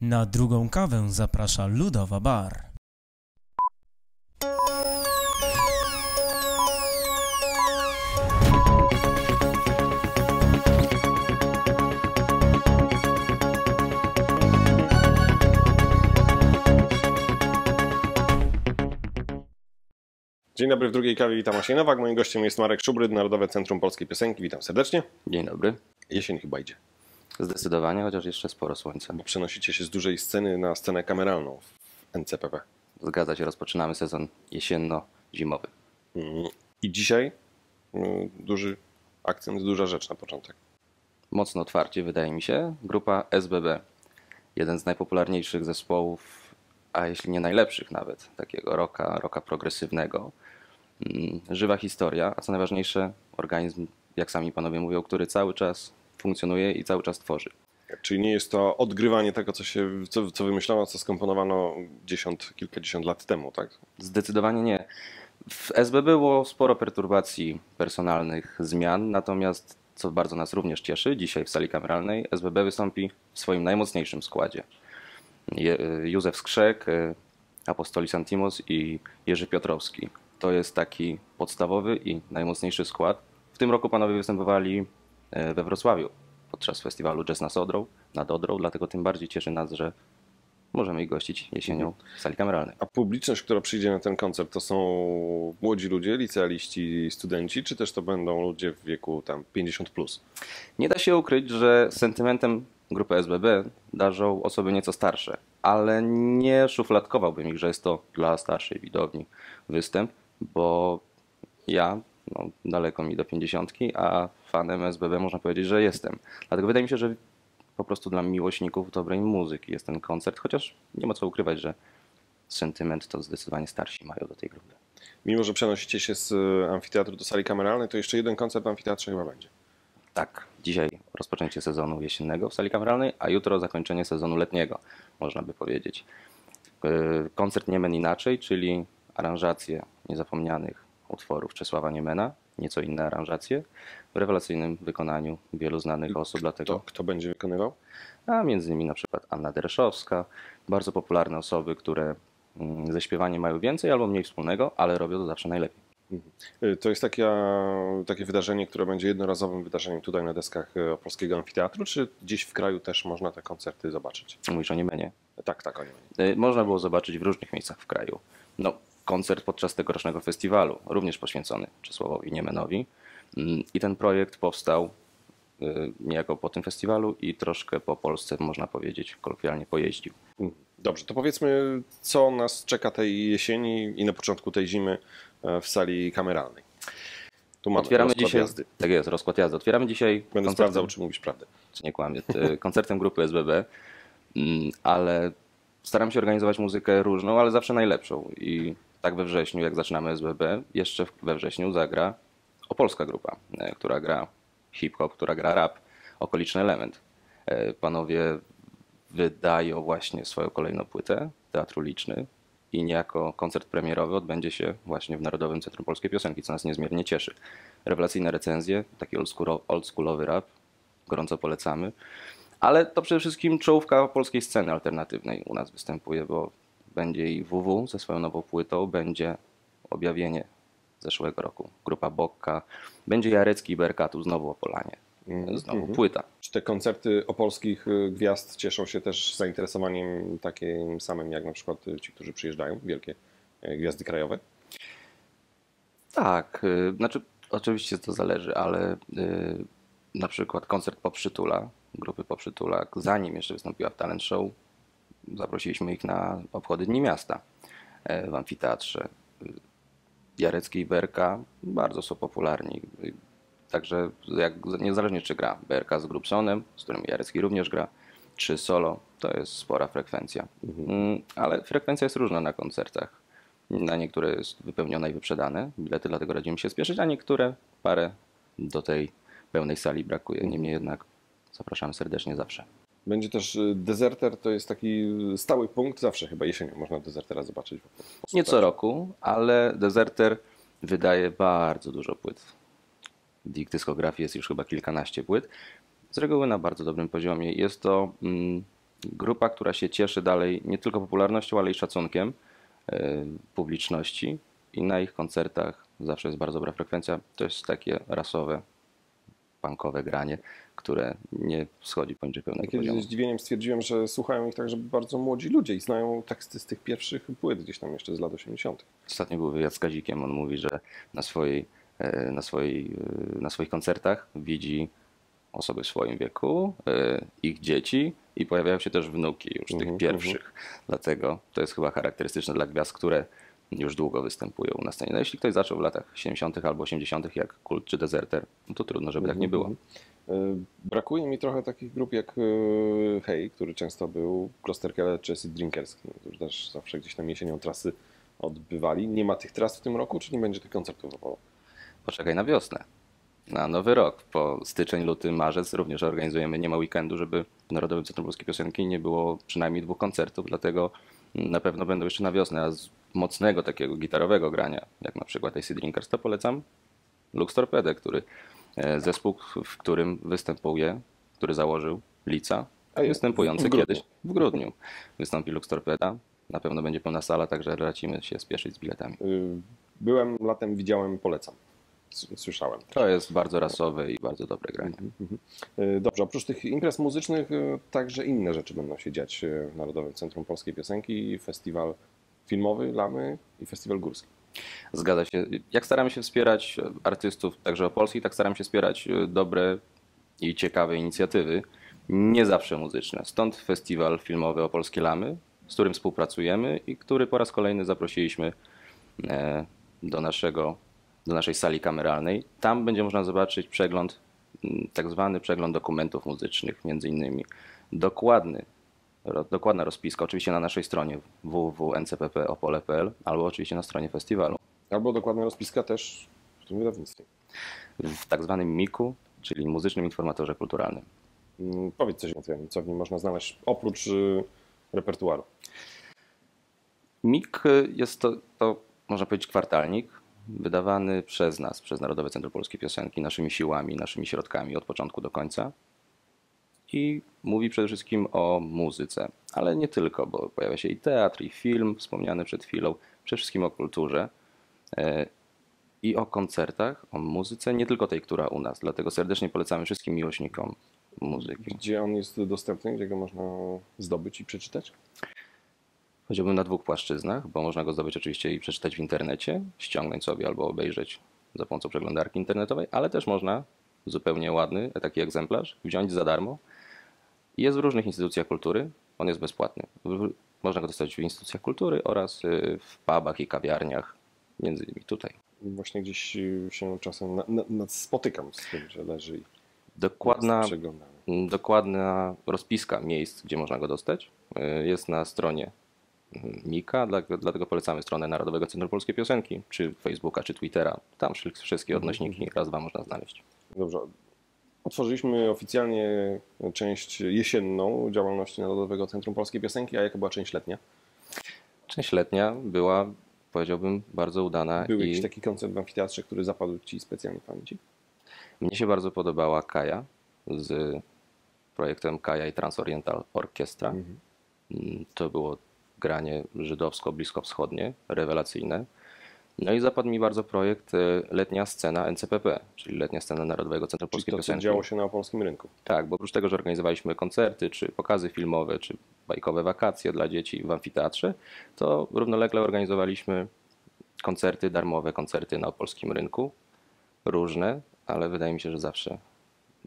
Na drugą kawę zaprasza Ludowa Bar. Dzień dobry, w drugiej kawie witam Asię Nowak. Moim gościem jest Marek Szubryd, Narodowe Centrum Polskiej Piosenki. Witam serdecznie. Dzień dobry. Jesień chyba idzie, Zdecydowanie, chociaż jeszcze sporo słońca. bo przenosicie się z dużej sceny na scenę kameralną w NCPP. Zgadza się, rozpoczynamy sezon jesienno-zimowy. Mm. I dzisiaj mm, duży akcent, duża rzecz na początek. Mocno otwarcie, wydaje mi się, grupa SBB. Jeden z najpopularniejszych zespołów, a jeśli nie najlepszych nawet, takiego roka, roka progresywnego. Mm, Żywa historia, a co najważniejsze, organizm, jak sami panowie mówią, który cały czas funkcjonuje i cały czas tworzy. Czyli nie jest to odgrywanie tego, co, się, co, co wymyślono, co skomponowano dziesiąt, kilkadziesiąt lat temu, tak? Zdecydowanie nie. W SB było sporo perturbacji personalnych, zmian, natomiast co bardzo nas również cieszy, dzisiaj w sali kameralnej SBB wystąpi w swoim najmocniejszym składzie. Je, Józef Skrzek, e, Apostolis Antimos i Jerzy Piotrowski. To jest taki podstawowy i najmocniejszy skład. W tym roku panowie występowali we Wrocławiu podczas festiwalu Jazz nad Odrą, nad Odrą, dlatego tym bardziej cieszy nas, że możemy ich gościć jesienią w sali kameralnej. A publiczność, która przyjdzie na ten koncert, to są młodzi ludzie, licealiści, studenci, czy też to będą ludzie w wieku tam 50 plus? Nie da się ukryć, że sentymentem grupy SBB darzą osoby nieco starsze, ale nie szufladkowałbym ich, że jest to dla starszej widowni występ, bo ja, no, daleko mi do 50, a fanem SBB można powiedzieć, że jestem. Dlatego wydaje mi się, że po prostu dla miłośników dobrej muzyki jest ten koncert, chociaż nie ma co ukrywać, że sentyment to zdecydowanie starsi mają do tej grupy. Mimo, że przenosicie się z e, amfiteatru do sali kameralnej, to jeszcze jeden koncert w amfiteatrze chyba będzie. Tak, dzisiaj rozpoczęcie sezonu jesiennego w sali kameralnej, a jutro zakończenie sezonu letniego, można by powiedzieć. Yy, Koncert Niemen Inaczej, czyli aranżacje niezapomnianych utworów Czesława Niemena, nieco inne aranżacje, w rewelacyjnym wykonaniu wielu znanych osób, dlatego To kto będzie wykonywał? a między innymi na przykład Anna Dereszowska, bardzo popularne osoby, które mm, ze śpiewaniem mają więcej albo mniej wspólnego, ale robią to zawsze najlepiej. Y, To jest takie, takie wydarzenie, które będzie jednorazowym wydarzeniem tutaj na deskach y, Polskiego Amfiteatru, czy gdzieś w kraju też można te koncerty zobaczyć? Mówisz o Niemenie. Tak, tak, oni. Y, można było zobaczyć w różnych miejscach w kraju. No, koncert podczas tegorocznego festiwalu, również poświęcony Czesławowi Niemenowi. Mm, I ten projekt powstał y, niejako po tym festiwalu i troszkę po Polsce, można powiedzieć, kolokwialnie pojeździł. Dobrze, to powiedzmy, co nas czeka tej jesieni i na początku tej zimy e, w sali kameralnej. Tu mamy Otwieramy dzisiaj. jazdy. Tak jest, rozkład jazdy. Otwieramy dzisiaj. Będę koncertem- sprawdzał, czy mówisz prawdę. czy nie kłamię, t- koncertem grupy SBB, mm, ale staram się organizować muzykę różną, ale zawsze najlepszą. I tak we wrześniu, jak zaczynamy SBB, jeszcze we wrześniu zagra opolska grupa, e, która gra hip-hop, która gra rap, okoliczny element. E, Panowie wydają właśnie swoją kolejną płytę, Teatr Uliczny, i niejako koncert premierowy odbędzie się właśnie w Narodowym Centrum Polskiej Piosenki, co nas niezmiernie cieszy. Rewelacyjne recenzje, taki oldschoolo- oldschoolowy rap, gorąco polecamy. Ale to przede wszystkim czołówka polskiej sceny alternatywnej u nas występuje, bo będzie i WW ze swoją nową płytą, będzie objawienie zeszłego roku, grupa Bokka, będzie Jarecki i Berkatu, znowu Opolanie, znowu Mhm. płyta. Czy te koncerty opolskich y, gwiazd cieszą się też zainteresowaniem takim samym, jak na przykład y, ci, którzy przyjeżdżają, wielkie y, gwiazdy krajowe? Tak, znaczy oczywiście to zależy, ale na przykład koncert Poprzytula, grupy Poprzytula, zanim jeszcze wystąpiła w Talent Show, zaprosiliśmy ich na obchody Dni Miasta e, w amfiteatrze. Y, Jarecki i Berka bardzo są popularni. Także jak, niezależnie czy gra Berka z Grupsonem, z którym Jarecki również gra, czy solo, to jest spora frekwencja. Mm, Ale frekwencja jest różna na koncertach. Na niektóre jest wypełnione i wyprzedane bilety, dlatego radzimy się spieszyć, a niektóre parę do tej pełnej sali brakuje. Niemniej jednak zapraszamy serdecznie zawsze. Będzie też y, Deserter, to jest taki stały punkt, zawsze chyba jesienią można Desertera zobaczyć. Nie co roku, ale Deserter wydaje bardzo dużo płyt. W ich dyskografii jest już chyba kilkanaście płyt. Z reguły na bardzo dobrym poziomie. Jest to mm, Grupa, która się cieszy dalej nie tylko popularnością, ale i szacunkiem e, publiczności i na ich koncertach zawsze jest bardzo dobra frekwencja. To jest takie rasowe, punkowe granie, które nie schodzi poniżej pewnego kiedyś poziomu. ze zdziwieniem stwierdziłem, że słuchają ich także bardzo młodzi ludzie i znają teksty z tych pierwszych płyt gdzieś tam jeszcze z lat 80. Ostatnio był wywiad z Kazikiem, on mówi, że na, swojej, e, na, swojej, e, na swoich koncertach widzi osoby w swoim wieku, e, ich dzieci i pojawiają się też wnuki już tych Mhm, pierwszych. Dlatego to jest chyba charakterystyczne dla gwiazd, które już długo występują na scenie. No jeśli ktoś zaczął w latach 70. albo 80., jak Kult czy Deserter, no to trudno, żeby tak nie było. Y, Brakuje mi trochę takich grup jak y, Hej, który często był, Klosterkele czy Acid Drinkers, którzy też zawsze gdzieś tam jesienią trasy odbywali. Nie ma tych tras w tym roku, czy nie będzie tych koncertów w Opolu? Poczekaj na wiosnę, na nowy rok. Po styczeń, luty, marzec również organizujemy nie ma weekendu, żeby w Narodowym Centrum Polskiej Piosenki nie było przynajmniej dwóch koncertów, dlatego na pewno będą jeszcze na wiosnę, a z mocnego takiego gitarowego grania, jak na przykład AC Drinkers, to polecam Lux Torpedę, który e, zespół, w którym występuje, który założył Lica, A występujący w kiedyś w grudniu. Wystąpi Lux Torpeda, na pewno będzie pełna sala, także racimy się spieszyć z biletami. Y, Byłem latem, widziałem, polecam. Słyszałem. To jest bardzo rasowe i bardzo dobre granie. Y, Dobrze, oprócz tych imprez muzycznych, y, także inne rzeczy będą się dziać w Narodowym Centrum Polskiej Piosenki, festiwal filmowy Lamy i festiwal górski. Zgadza się. Jak staramy się wspierać artystów, także opolskich, tak staramy się wspierać e, dobre i ciekawe inicjatywy, nie zawsze muzyczne. Stąd festiwal filmowy Opolskie Lamy, z którym współpracujemy i który po raz kolejny zaprosiliśmy e, do, naszego, do naszej sali kameralnej. Tam będzie można zobaczyć przegląd, tak zwany przegląd dokumentów muzycznych, między innymi dokładny dokładna rozpiska, oczywiście na naszej stronie www.ncpp.opole.pl albo oczywiście na stronie festiwalu. Albo dokładna rozpiska też w tym wydawnictwie. W tak zwanym MIK-u, czyli Muzycznym Informatorze Kulturalnym. Mm, Powiedz coś więcej, o nim, co w nim można znaleźć oprócz y, repertuaru. MIK y, jest to, to, można powiedzieć, kwartalnik wydawany przez nas, przez Narodowe Centrum Polskiej Piosenki, naszymi siłami, naszymi środkami od początku do końca. I mówi przede wszystkim o muzyce, ale nie tylko, bo pojawia się i teatr, i film, wspomniany przed chwilą, przede wszystkim o kulturze e, i o koncertach, o muzyce, nie tylko tej, która u nas. Dlatego serdecznie polecamy wszystkim miłośnikom muzyki. Gdzie on jest dostępny, gdzie go można zdobyć i przeczytać? Powiedziałbym na dwóch płaszczyznach, bo można go zdobyć oczywiście i przeczytać w internecie, ściągnąć sobie albo obejrzeć za pomocą przeglądarki internetowej, ale też można zupełnie ładny taki egzemplarz wziąć za darmo. Jest w różnych instytucjach kultury, on jest bezpłatny. Można go dostać w instytucjach kultury oraz y, w pubach i kawiarniach, między innymi tutaj. Właśnie gdzieś y, się czasem na, na, na spotykam z tym, że leży i Dokładna, dokładna rozpiska miejsc, gdzie można go dostać, y, jest na stronie Mika, dla- dlatego polecamy stronę Narodowego Centrum Polskiej Piosenki, czy Facebooka, czy Twittera. Tam wszy- wszystkie odnośniki raz, dwa można znaleźć. Dobrze. Otworzyliśmy oficjalnie część jesienną działalności Narodowego Centrum Polskiej Piosenki, a jaka była część letnia? Część letnia była, powiedziałbym, bardzo udana Był i jakiś taki koncert w amfiteatrze, który zapadł Ci specjalnie w pamięci? mnie się bardzo podobała Kaja z projektem Kaja i Transoriental Orkiestra. Mhm. Mm, To było granie żydowsko-bliskowschodnie, rewelacyjne. No i zapadł mi bardzo projekt e, Letnia Scena NCPP, czyli Letnia Scena Narodowego Centrum Polskiej to, Piosenki. działo się na polskim rynku. Tak, bo oprócz tego, że organizowaliśmy koncerty, czy pokazy filmowe, czy bajkowe wakacje dla dzieci w amfiteatrze, to równolegle organizowaliśmy koncerty, darmowe koncerty na polskim rynku. Różne, ale wydaje mi się, że zawsze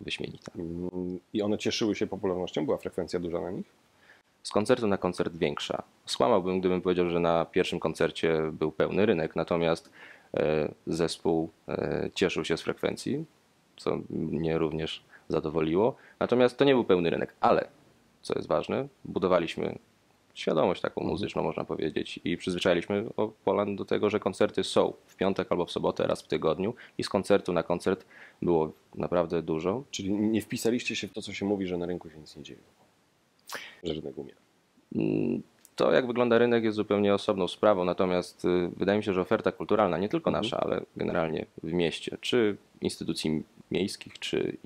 wyśmienite. Mm, I one cieszyły się popularnością? Była frekwencja duża na nich? Z koncertu na koncert większa. Skłamałbym, gdybym powiedział, że na pierwszym koncercie był pełny rynek, natomiast e, zespół e, cieszył się z frekwencji, co mnie również zadowoliło. Natomiast to nie był pełny rynek, ale co jest ważne, budowaliśmy świadomość taką muzyczną, można powiedzieć, i przyzwyczailiśmy Polan do tego, że koncerty są w piątek albo w sobotę raz w tygodniu i z koncertu na koncert było naprawdę dużo. Czyli nie wpisaliście się w to, co się mówi, że na rynku się nic nie dzieje. Umiera. Mm, To, jak wygląda rynek, jest zupełnie osobną sprawą, natomiast y, wydaje mi się, że oferta kulturalna, nie tylko nasza, ale generalnie w mieście, czy instytucji miejskich, czy,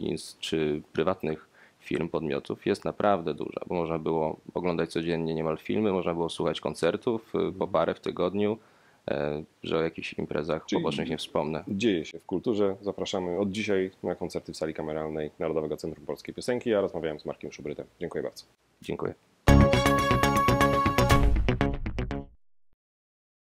czy prywatnych firm, podmiotów jest naprawdę duża, bo można było oglądać codziennie niemal filmy, można było słuchać koncertów y, po parę w tygodniu, że o jakichś imprezach Czyli- pobocznych nie wspomnę. Dzieje się w kulturze. Zapraszamy od dzisiaj na koncerty w sali kameralnej Narodowego Centrum Polskiej Piosenki. Ja rozmawiałem z Markiem Szubrytem. Dziękuję bardzo. Dziękuję.